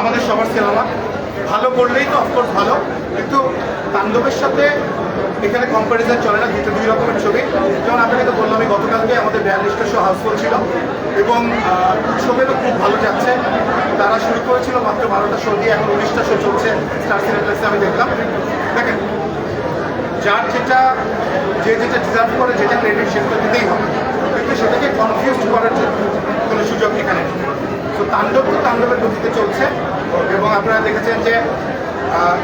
আমাদের সবার সিনেমা। ভালো করলেই তো অফকোর্স ভালো। কিন্তু তাণ্ডবের সাথে এখানে কম্পারিজন চলে না দুটো দুই রকমের ছবি। যেমন আপনাকে তো বললাম, আমি গতকালকে আমাদের বিয়াল্লিশটা শো হাউসফুল ছিল। এবং শোগুলো খুব ভালো যাচ্ছে। তারা শুরু করেছিল মাত্র বারোটা শো দিয়ে, এখন উনিশটা শো চলছে। স্টার সিনেপ্লেক্সে আমি দেখলাম। দেখেন, যার যেটা, যে যেটা ডিজার্ভ করে, যেটা ক্রেডিট সেটা দিতেই হবে। কিন্তু সেটাকে কনফিউজ করার জন্য কোনো সুযোগ এখানে তো তাণ্ডব তো তাণ্ডবের গতিতে চলছে। এবং আপনারা দেখেছেন যে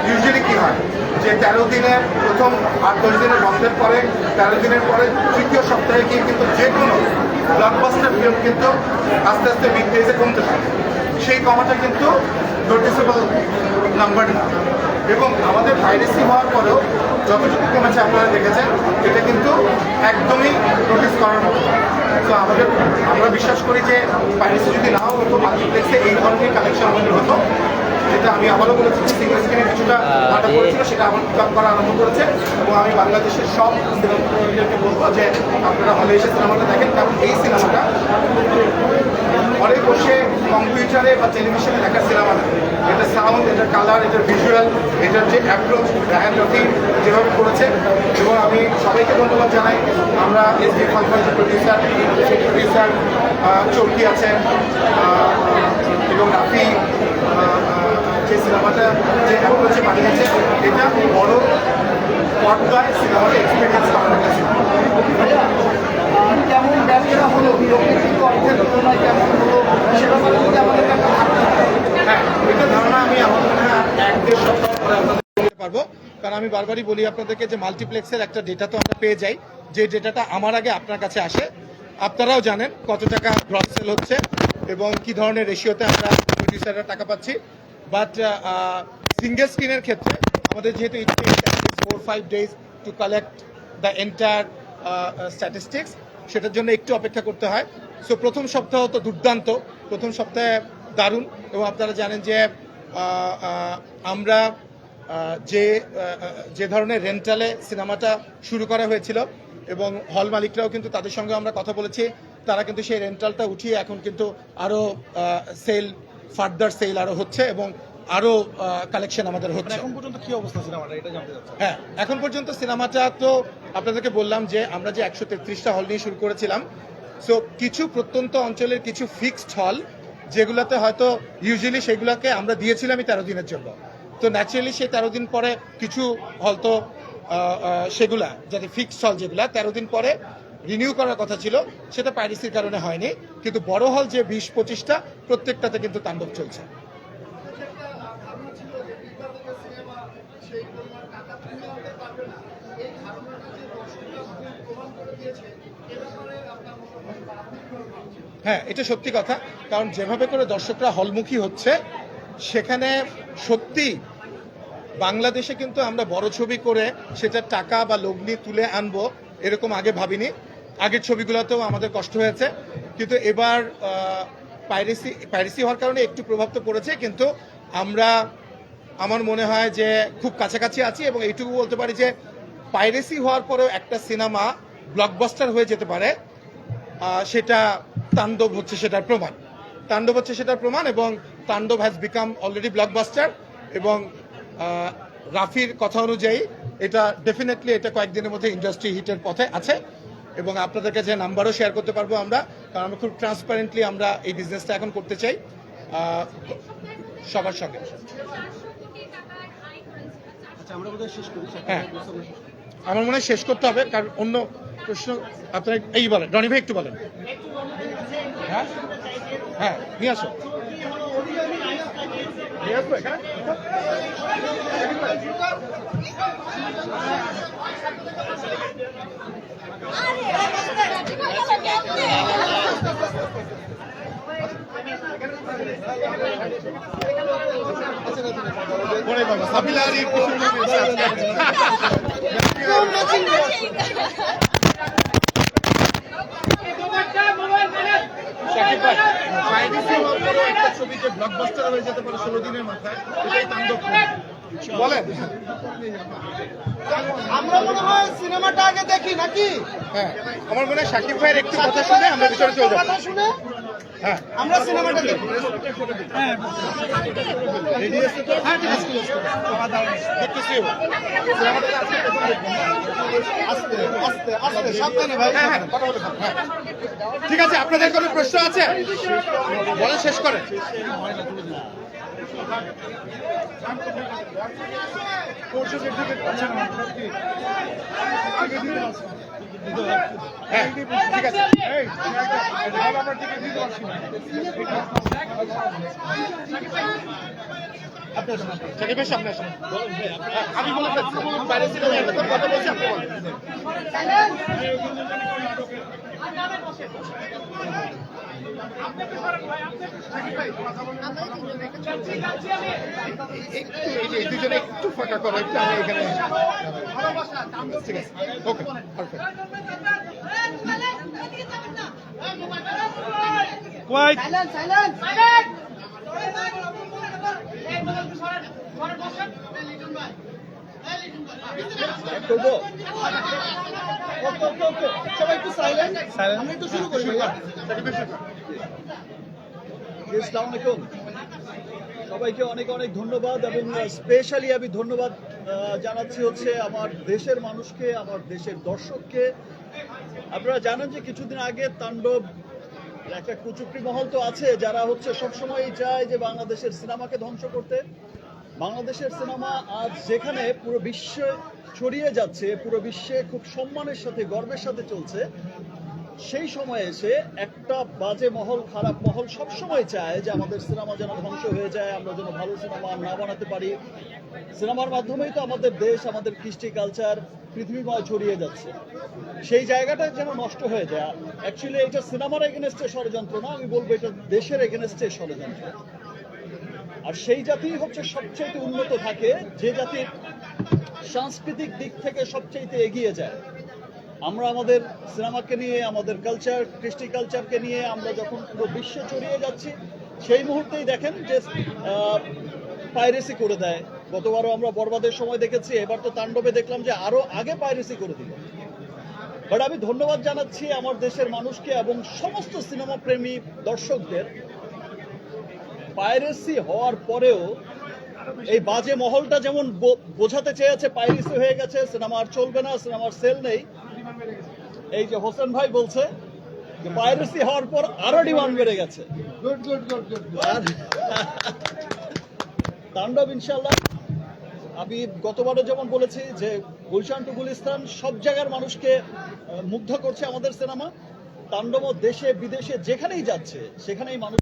ইউজুয়ালি কী হয়? যে তেরো দিনের প্রথম আট দশ দিনের বন্ধের পরে, তেরো দিনের পরে তৃতীয় সপ্তাহে গিয়ে কিন্তু যে কোনো ব্লকবাস্টার ফিল্ম কিন্তু আস্তে আস্তে বিগ ডেজে কমতে থাকে। সেই কমাটা কিন্তু নোটিসেবল নাম্বার না। এবং আমাদের পাইরেসি হওয়ার পরেও যতটুকু কমেছে আপনারা দেখেছেন এটা কিন্তু একদমই নোটিস করার মতো তো আমাদের আমরা বিশ্বাস করি যে ভাইরাসি যদি নাও হতো মাল্টিপ্লেক্সে এই ধরনের কালেকশন আমাদের হতো যেটা আমি আবারও বলেছি যে সিঙ্গেল স্ক্রিনে কিছুটা ভাটা পড়েছিল সেটা আমার পিক করা আরম্ভ করেছে। এবং আমি বাংলাদেশের সব সিনেমাকে বলব যে আপনারা হলে এসে সিনেমাটা দেখেন কারণ এই সিনেমাটা ঘরে বসে কম্পিউটারে বা টেলিভিশনে দেখার সিনেমা না। এটা সাউন্ড এটা কালার এটার ভিজুয়াল এটার যে অ্যাপ্রোচ রায়ান যেভাবে করেছে। এবং আমি সবাইকে ধন্যবাদ জানাই। আমরা এস ডি যে প্রডিউসার সেই প্রডিউসার চৌকি আছেন এবং রাফি যে সিনেমাটা, যে অ্যাপ্রোচে বানিয়েছে এটা বড় পর্দায় সিনেমাটা এক্সপিরিয়েন্স করার কাছে কেমন ব্যবসা হলো? প্রকৃতিক অর্থের তুলনায় কেমন হলো? সে ব্যাপারে যদি আমাদের একটা। হ্যাঁ এটা ধারণা আমি পারব। কারণ আমি বারবারই বলি আপনাদেরকে যে মাল্টিপ্লেক্সের একটা ডেটা তো আমরা পেয়ে যাই। যে ডেটাটা আমার আগে আপনার কাছে আসে, আপনারাও জানেন কত টাকা গ্রস সেল হচ্ছে এবং কি ধরনের রেশিওতে আমরা প্রডিউসাররা টাকা পাচ্ছি। বাট সিঙ্গেল স্ক্রিনের ক্ষেত্রে আমাদের যেহেতু four five days to collect the entire statistics সেটার জন্য একটু অপেক্ষা করতে হয়। সো প্রথম সপ্তাহ তো দুর্দান্ত। প্রথম সপ্তাহে দারুণ এবং আপনারা জানেন যে আমরা যে যে ধরনের রেন্টালে সিনেমাটা শুরু করা হয়েছিল এবং হল মালিকরাও কিন্তু তাদের সঙ্গে আমরা কথা বলেছি তারা কিন্তু সেই রেন্টালটা উঠিয়ে এখন কিন্তু আরও সেল ফার্দার সেল আরও হচ্ছে এবং আরও কালেকশন আমাদের হচ্ছে। এখন পর্যন্ত কি অবস্থা সিনেমাটা? এটা জানতে চাচ্ছি হ্যাঁ এখন পর্যন্ত সিনেমাটা তো আপনাদেরকে বললাম যে আমরা যে একশো তেত্রিশটা হল নিয়ে শুরু করেছিলাম সো কিছু প্রত্যন্ত অঞ্চলের কিছু ফিক্সড হল যেগুলোতে হয়তো ইউজুয়ালি সেগুলোকে আমরা দিয়েছিলাম তেরো দিনের জন্য। তো ন্যাচারালি সেই তেরো দিন পরে কিছু হল তো আহ, আহ, সেগুলা যাতে ফিক্স হল যেগুলা তেরো দিন পরে রিনিউ করার কথা ছিল সেটা পাইরেসির কারণে হয়নি। কিন্তু বড় হল যে বিশ পঁচিশটা প্রত্যেকটাতে কিন্তু তাণ্ডব চলছে। হ্যাঁ এটা সত্যি কথা। কারণ যেভাবে করে দর্শকরা হলমুখী হচ্ছে, সেখানে সত্যি বাংলাদেশে কিন্তু আমরা বড় ছবি করে সেটা টাকা বা লগ্নি তুলে আনব, এরকম আগে ভাবিনি। আগের ছবিগুলোতেও আমাদের কষ্ট হয়েছে। কিন্তু এবার পাইরেসি পাইরেসি হওয়ার কারণে একটু প্রভাব তো পড়েছে, কিন্তু আমরা, আমার মনে হয় যে খুব কাছাকাছি আছি এবং এইটুকু বলতে পারি যে পাইরেসি হওয়ার পরেও একটা সিনেমা ব্লকবাস্টার হয়ে যেতে পারে। সেটা তাণ্ডব হচ্ছে সেটার প্রমাণ। তাণ্ডব হচ্ছে সেটার প্রমাণ এবং তাণ্ডব হ্যাজ বিকাম অলরেডি ব্লকবাস্টার এবং রাফির কথা অনুযায়ী এটা ডেফিনেটলি এটা কয়েকদিনের মধ্যে ইন্ডাস্ট্রি হিটের পথে আছে এবং আপনাদের কাছে নাম্বারও শেয়ার করতে পারব আমরা কারণ আমরা খুব ট্রান্সপারেন্টলি আমরা এই বিজনেসটা এখন করতে চাই সবার সঙ্গে। আচ্ছা হ্যাঁ। আমার মনে হয় শেষ করতে হবে কারণ অন্য প্রশ্ন আপনারা এই বলেন। রনি ভাই একটু বলেন। হ্যাঁ? হ্যাঁ নিয়ে আসো। নিয়ে আসব এখানে? পরে পাবো সাবিলা আলী কুসুম বসে হওয়ার পরেও একটা ছবি যে blockbuster হয়ে যেতে পারে 16 দিনের মাথায়, এটাই তাণ্ডব বলেন আমরা মনে হয় সিনেমাটা আগে দেখি নাকি? হ্যাঁ আমার মনে হয় সাকিব ভাইয়ের একটু কথা শুনে আমরা ভিতরে চলে যাব। কথা শুনে আমরা সিনেমাটা দেখব হ্যাঁ হ্যাঁ আস্তে আস্তে সাবধানে ভাই হ্যাঁ হ্যাঁ হ্যাঁ। ঠিক আছে আপনাদের কোনো প্রশ্ন আছে বলে শেষ করে হ্যাঁ ঠিক আছে আপনার আমি বলে বাইরে ছিল কথা বলছি আপনি দুজনে একটু ফাঁকা করো একটু আমি এখানে ঠিক আছে okay perfect quite. Silence silence করব ওকে ওকে ওকে সবাইকে অনেক অনেক ধন্যবাদ এবং স্পেশালি আমি ধন্যবাদ জানাচ্ছি হচ্ছে আমার দেশের মানুষকে আমার দেশের দর্শককে আপনারা জানেন যে কিছুদিন আগে তাণ্ডব একটা কুচুকরি মহল তো আছে, যারা হচ্ছে সবসময়ই চায় যে বাংলাদেশের সিনেমাকে ধ্বংস করতে। বাংলাদেশের সিনেমা আজ যেখানে পুরো বিশ্বে ছড়িয়ে যাচ্ছে, পুরো বিশ্বে খুব সম্মানের সাথে, গর্বের সাথে চলছে। সেই সময়ে এসে একটা বাজে মহল, খারাপ মহল সব সময় চায় যে আমাদের সিনেমা যেন ধ্বংস হয়ে যায়, আমরা যেন ভালো সিনেমা না বানাতে পারি। সিনেমার মাধ্যমেই তো আমাদের দেশ, আমাদের কৃষ্টি কালচার, পৃথিবীময় ছড়িয়ে যাচ্ছে। সেই জায়গাটা যেন নষ্ট হয়ে যায়। অ্যাকচুয়ালি এটা সিনেমার এগেনস্টে ষড়যন্ত্র না, আমি বলব এটা দেশের এগেনস্টে ষড়যন্ত্র। আর সেই জাতি হচ্ছে সবচেয়ে উন্নত থাকে, যে জাতির সাংস্কৃতিক দিক থেকে সবচেয়ে এগিয়ে যায়। আমরা আমাদের সিনেমাকে নিয়ে, আমাদের কালচার কৃষ্টি কালচারকে নিয়ে আমরা যখন পুরো বিশ্ব ছড়িয়ে যাচ্ছি, সেই মুহূর্তেই দেখেন যে পাইরেসি করে দেয়। গতবারও আমরা বরবাদের সময় দেখেছি, এবার তো তাণ্ডবে দেখলাম যে আরও আগে পাইরেসি করে দিল। বাট আমি ধন্যবাদ জানাচ্ছি আমার দেশের মানুষকে এবং সমস্ত সিনেমা প্রেমী দর্শকদের। পাইরেসি হওয়ার পরেও এই বাজে মহলটা যেমন বোঝাতে চেয়েছে পাইরেসি হয়ে গেছে সিনেমা আর চলবে না সিনেমার সেল নেই। এই যে হোসেন ভাই বলছে পাইরেসি হওয়ার পর আরও ডিমান্ড বেড়ে গেছে। তাণ্ডব ইনশাল্লাহ আমি গতবারও যেমন বলেছি যে গুলশান টু গুলিস্তান সব জায়গার মানুষকে মুগ্ধ করছে আমাদের সিনেমা। তাণ্ডব দেশে বিদেশে যেখানেই যাচ্ছে সেখানেই মানুষ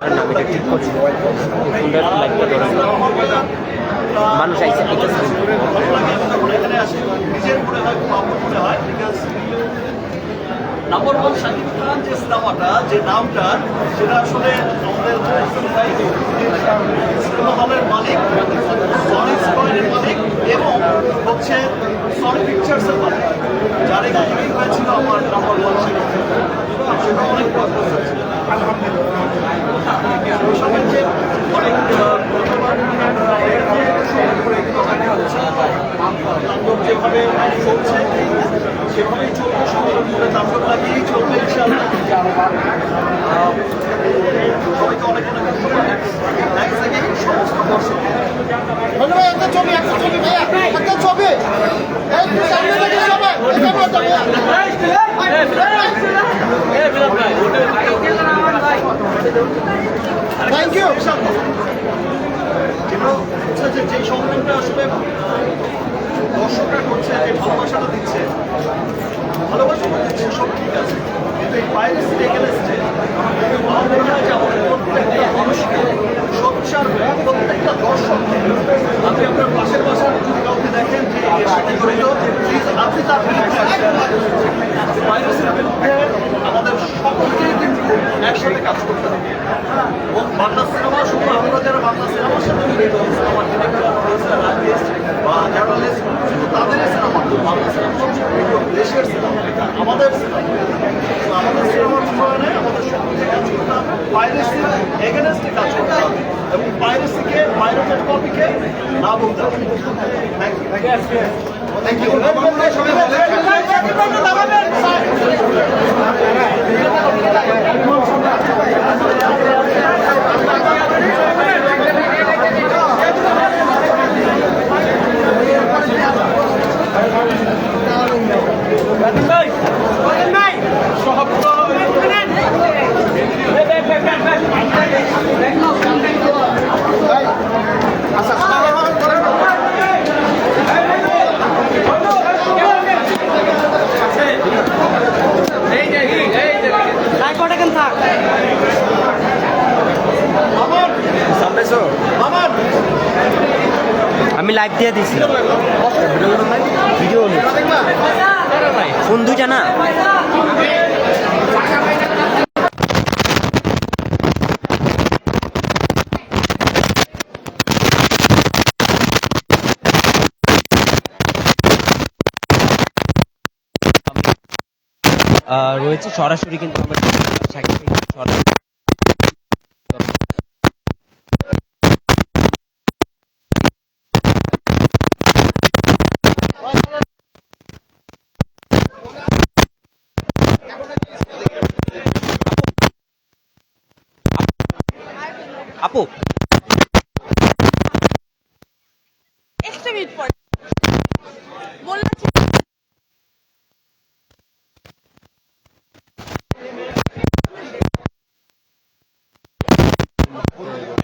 ঠিক করছি সুন্দর। মানুষ আইসে নাম্বার ওয়ান শাকিব খান যে সিনেমাটা যে নামটা সেটা আসলে আমাদের সিনেমা হলের মালিক সনি স্কোয়ারের মালিক এবং হচ্ছে সনি পিকচার্সের মালিক যার এখান হয়েছিল আমার নাম্বার ওয়ান ছিল সেটা অনেক যেভাবে চলছে সেভাবেই চলবে সবার উপরে তাণ্ডব লাগিয়েই চলবে ইনশাআল্লাহ সবাইকে অনেক অনেক ধন্যবাদ সমস্ত দর্শক ধন্যবাদ একটা ছবি একটা ছবি ভাইয়া একটা ছবি একটু সামনে থেকে সবাই এটা বলতে ভাইয়া থ্যাংক ইউ যে সংগ্রামটা আসলে দর্শকরা করছে, যে ভালোবাসাটা দিচ্ছে ভালোবাসাটা দিচ্ছে সব ঠিক আছে, কিন্তু এই পাইরেসি এগেনস্টে আমার মনে হয় মানুষকে সোচ্চার হয়ে প্রত্যেকটা দর্শক আপনি আপনার পাশের বাসার যদি কাউকে দেখেন, যে এর সাথে আপনি তার বিরুদ্ধে আমাদের সকলকেই কিন্তু একসাথে কাজ করতে হবে। এবং বাংলা সিনেমা শুধু আমরা যারা বাংলা সিনেমার সাথে জড়িত সিনেমা ডিরেক্টর আর্টিস্ট বা জার্নালিস্ট শুধু তাদের সিনেমা বাংলা সিনেমা সবচেয়ে দেশের সিনেমা, আমাদের সিনেমা। আমাদের সিনেমার উন্নয়নে আমাদের সকলকে কাজ করতে হবে। পাইরেসি এগেনস্টে কাজ করতে হবে। এবং পাইরেসিকে পাইরেটেড কপিকে না বলতে হবে। থ্যাংক ইউ থ্যাংক ইউ সবাই বলেন আচ্ছা করেন আমার আমি লাইভ দিয়ে দিছি ভিডিও নেই দেখবা ফোন দুইটা না আহ, রয়েছে। সরাসরি কিন্তু আমরা আপু সিনেমা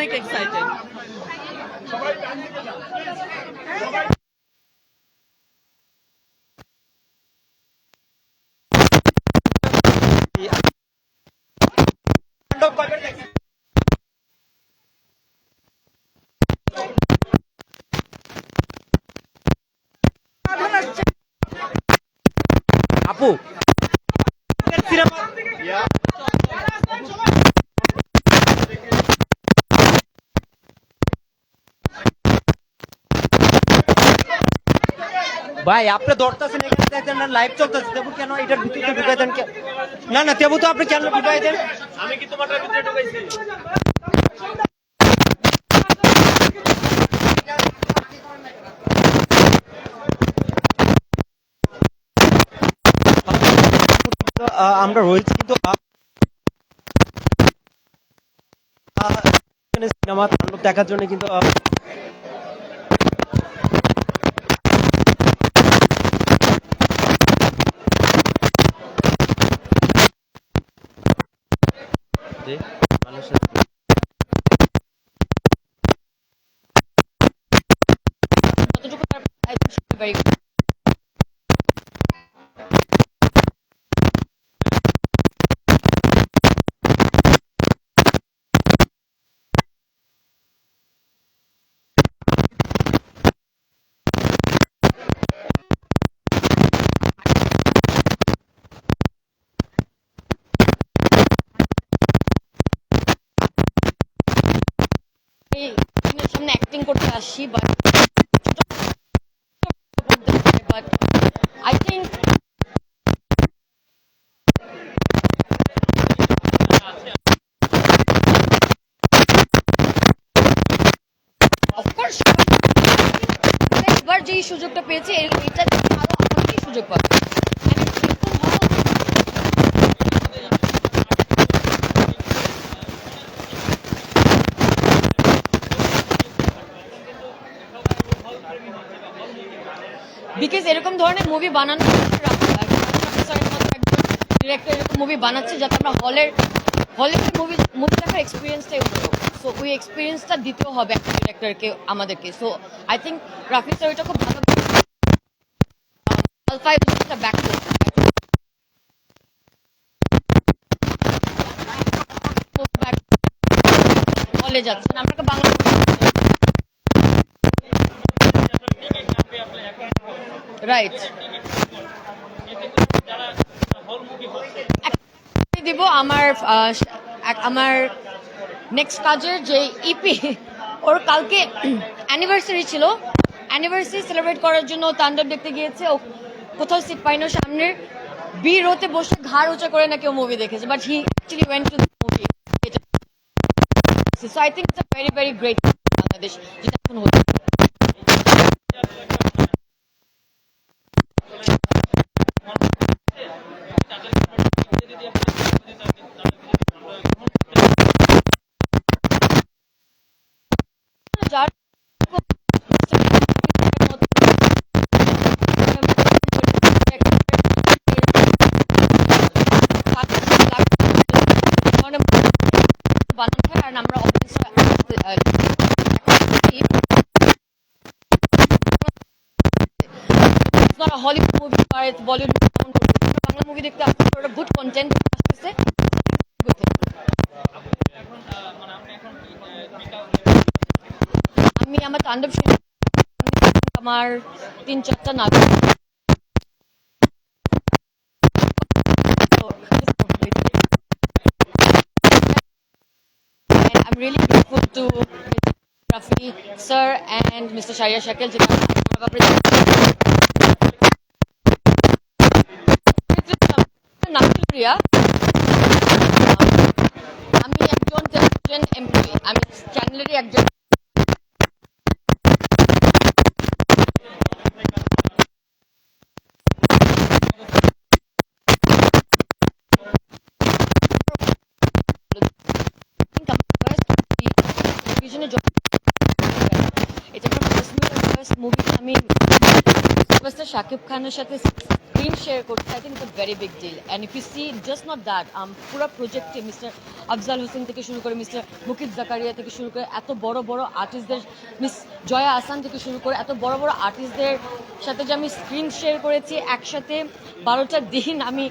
অনেক এক্সাইটেড আপু ভাই আপনি ধরতেছেন এখানে দেখেন না লাইভ চলতেছে। তেবু কেন? এটার ভিতরে ঢুকাই দেন না না তেবু তো আপনি কেন ঢুকাই দেন? আমি কি তোমারটার ভিতরে ঢুকাইছি? আমরা রয়েছি কিন্তু সিনেমা দেখার জন্য কিন্তু very good. যেই সুযোগটা পেয়েছে এটা আরও অনেকেই সুযোগ পাবে এরকম বিকজ এরকম ধরনের মুভি বানানো ডিরেক্টর এরকম মুভি বানাচ্ছে যাতে আমরা হলের হলে মুভি মুভি দেখার এক্সপিরিয়েন্সটাই হলো সো ওই এক্সপিরিয়েন্সটা দিতেও হবে একটা ডিরেক্টরকে আমাদেরকে। So I think Rafi sir খুব ভালো আলফা ব্যাক হলে যাচ্ছেন আমরা বাংলা দিব আমার আমার নেক্সট কাজের যে ইপি ওর কালকে অ্যানিভার্সারি ছিল। অ্যানিভার্সারি সেলিব্রেট করার জন্য তাণ্ডব দেখতে গিয়েছে। ও কোথাও সিট পাইনো সামনের বি রোতে বসে ঘাড় উঁচা করে না কেউ মুভি দেখেছে but he actually went to movie so I think it's a very very great Bangladesh, যেটা এখন হচ্ছে। Hollywood movie Bollywood movie Bangla movie দেখতে আসছে ওটা গুড কন্টেন্ট আসতেছে. আমি আমার তাণ্ডব আমার তিন চারটা নাটক যেটা আমার ব্যাপারে নাম ছিল রিয়া আমি একজন টেলিভিশন এমপ্লয়ি আমি চ্যানেলেরই একজন। এটা আমার মুভি আমি শাকিব খানের সাথে স্ক্রিন শেয়ার করছে I think it's very big deal and if you see just not that পুরো প্রজেক্টে মিস্টার আফজাল হোসেন থেকে শুরু করে মিস্টার মুকিত জাকারিয়া থেকে শুরু করে এত বড় বড় আর্টিস্টদের মিস জয়া আসান থেকে শুরু করে এত বড় বড় আর্টিস্টদের সাথে যে আমি স্ক্রিন শেয়ার করেছি, একসাথে বারোটা দিন আমি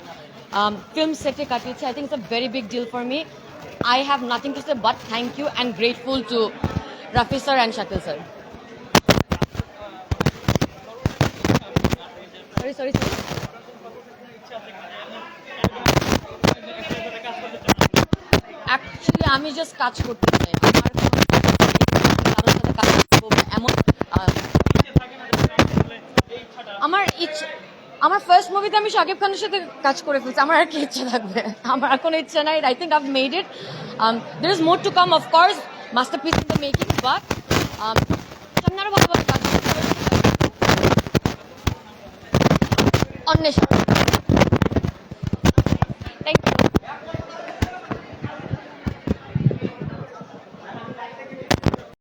ফিল্ম সেটে কাটিয়েছি I think it's a very big deal for me I have nothing to say but thank you and grateful to Rafi sir and Shakil sir sorry sorry sorry actually আমি just কাজ করতে চাই। আমার কারোর সাথে কাজ করব এমন আমার ইচ্ছে, আমার ফার্স্ট মুভিতে আমি শাকিব খানের সাথে কাজ করে ফেলছি। আমার আর কি ইচ্ছে থাকবে? আমার কোনো ইচ্ছে নাই। I think I've made it there is more to come of course masterpiece in the making but সামনে আরও ভালো ভালো কাজ করতে হবে। অন্বেষণ থ্যাংক ইউ